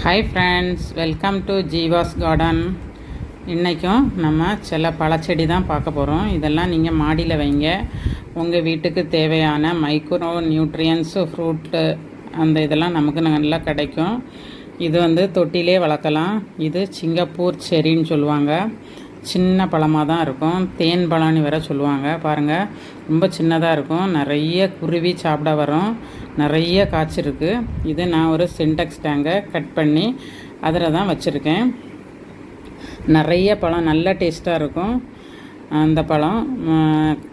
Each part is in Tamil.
Hi friends welcome to Jeeva's garden இன்றைக்கும் நம்ம சில பழச்செடி தான் பார்க்க போகிறோம் இதெல்லாம் நீங்கள் மாடியில் வைங்க. உங்கள் வீட்டுக்கு தேவையான மைக்ரோ நியூட்ரியன்ஸு ஃப்ரூட்டு அந்த இதெல்லாம் நமக்கு நல்லா கிடைக்கும். இது வந்து தொட்டிலே வளர்க்கலாம். இது சிங்கப்பூர் செரின்னு சொல்லுவாங்க. சின்ன பழமாக தான் இருக்கும். தேன் பழம்னு வேறு சொல்லுவாங்க. பாருங்கள் ரொம்ப சின்னதாக இருக்கும். நிறைய குருவி சாப்பிட வரும். நிறைய காய்ச்சிருக்கு. இது நான் ஒரு சின்டெக்ஸ் டேங்கை கட் பண்ணி அதில் தான் வச்சுருக்கேன். நிறைய பழம் நல்ல டேஸ்ட்டாக இருக்கும். அந்த பழம்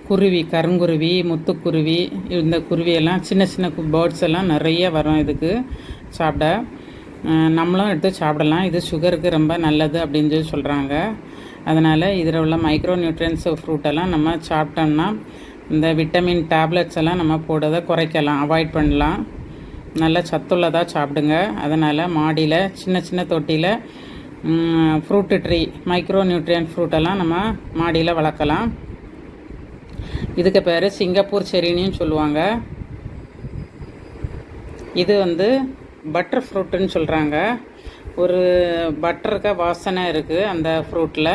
குருவி கருங்குருவி முத்துக்குருவி இந்த குருவியெல்லாம் சின்ன சின்ன பேர்ட்ஸ் எல்லாம் நிறைய வரும் இதுக்கு சாப்பிட. நம்மளும் எடுத்து சாப்பிடலாம். இது சுகருக்கு ரொம்ப நல்லது அப்படின்னு சொல்லி சொல்கிறாங்க அதனால் இதில் உள்ள மைக்ரோ நியூட்ரியன்ஸ் ஃப்ரூட்டெல்லாம் நம்ம சாப்பிட்டோம்னா இந்த விட்டமின் டேப்லெட்ஸ் எல்லாம் நம்ம போடுறதை குறைக்கலாம் அவாய்ட் பண்ணலாம். நல்ல சத்துள்ளதாக சாப்பிடுங்க. அதனால் மாடியில் சின்ன சின்ன தொட்டியில் ஃப்ரூட்டு ட்ரீ மைக்ரோ நியூட்ரியன் ஃப்ரூட்டெல்லாம் நம்ம மாடியில் வளர்க்கலாம். இதுக்கு பேர் சிங்கப்பூர் செரினின்னு சொல்லுவாங்க. இது வந்து பட்டர் ஃப்ரூட்டுன்னு சொல்கிறாங்க ஒரு பட்டருக்கு வாசனை இருக்குது அந்த ஃப்ரூட்டில்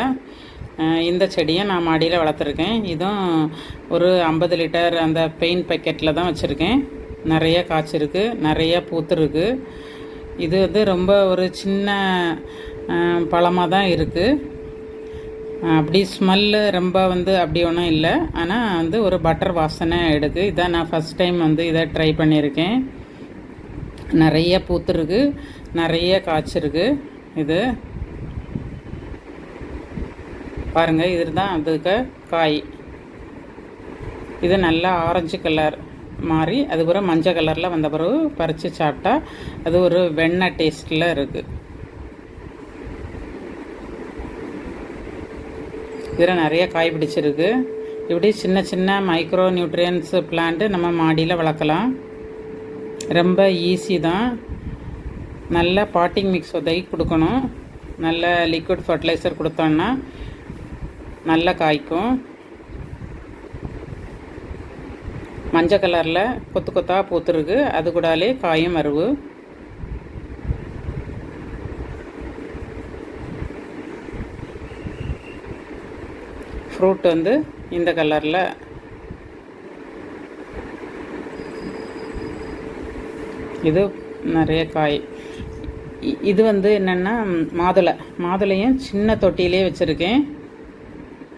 இந்த செடியை நான் மாடியில் வளர்த்துருக்கேன். இதுவும் ஒரு ஐம்பது லிட்டர் அந்த பெயிண்ட் பேக்கெட்டில் தான் வச்சுருக்கேன். நிறைய காய்ச்சிருக்கு நிறைய பூத்துருக்கு இது வந்து ரொம்ப ஒரு சின்ன பழமாக தான் இருக்குது அப்படி ஸ்மெல்லு ரொம்ப வந்து அப்படி ஒன்றும் இல்லை. ஆனால் வந்து ஒரு பட்டர் வாசனை எடுக்கு. இதான் நான் ஃபஸ்ட் டைம் வந்து இதை ட்ரை பண்ணியிருக்கேன். நிறைய பூத்துருக்கு நிறைய காய்ச்சிருக்கு இது பாருங்க இது தான் அதுக்கு காய். இது நல்லா ஆரஞ்சு கலர் மாறி அதுக்கப்புறம் மஞ்சள் கலரில் வந்த பிறகு பறித்து சாப்பிட்டா அது ஒரு வெண்ணெய் டேஸ்ட்டில் இருக்குது இதில் நிறைய காய் பிடிச்சிருக்கு. இப்படி சின்ன சின்ன மைக்ரோ நியூட்ரியன்ஸ் பிளான்ட்டு நம்ம மாடியில் வளர்க்கலாம். ரொம்ப ஈஸி தான். நல்ல பாட்டிங் மிக்ஸ் உதவி கொடுக்கணும். நல்ல லிக்விட் ஃபர்டிலைசர் கொடுத்தோன்னா நல்லா காய்க்கும். மஞ்சள் கலரில் கொத்து கொத்தாக பூத்துருக்கு. அது கூடாலே காயும் வருவு ஃப்ரூட் வந்து இந்த கலரில் இது நிறைய காய். இது வந்து என்னென்னா மாதுளை. மாதுளையும் சின்ன தொட்டியிலே வச்சுருக்கேன்.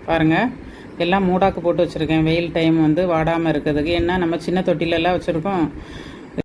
பாருங்கள் எல்லாம் மூடாக்கு போட்டு வச்சுருக்கேன். வெயில் டைம் வந்து வாடாமல் இருக்கிறதுக்கு. ஏன்னா நம்ம சின்ன தொட்டிலெல்லாம் வச்சுருக்கோம்.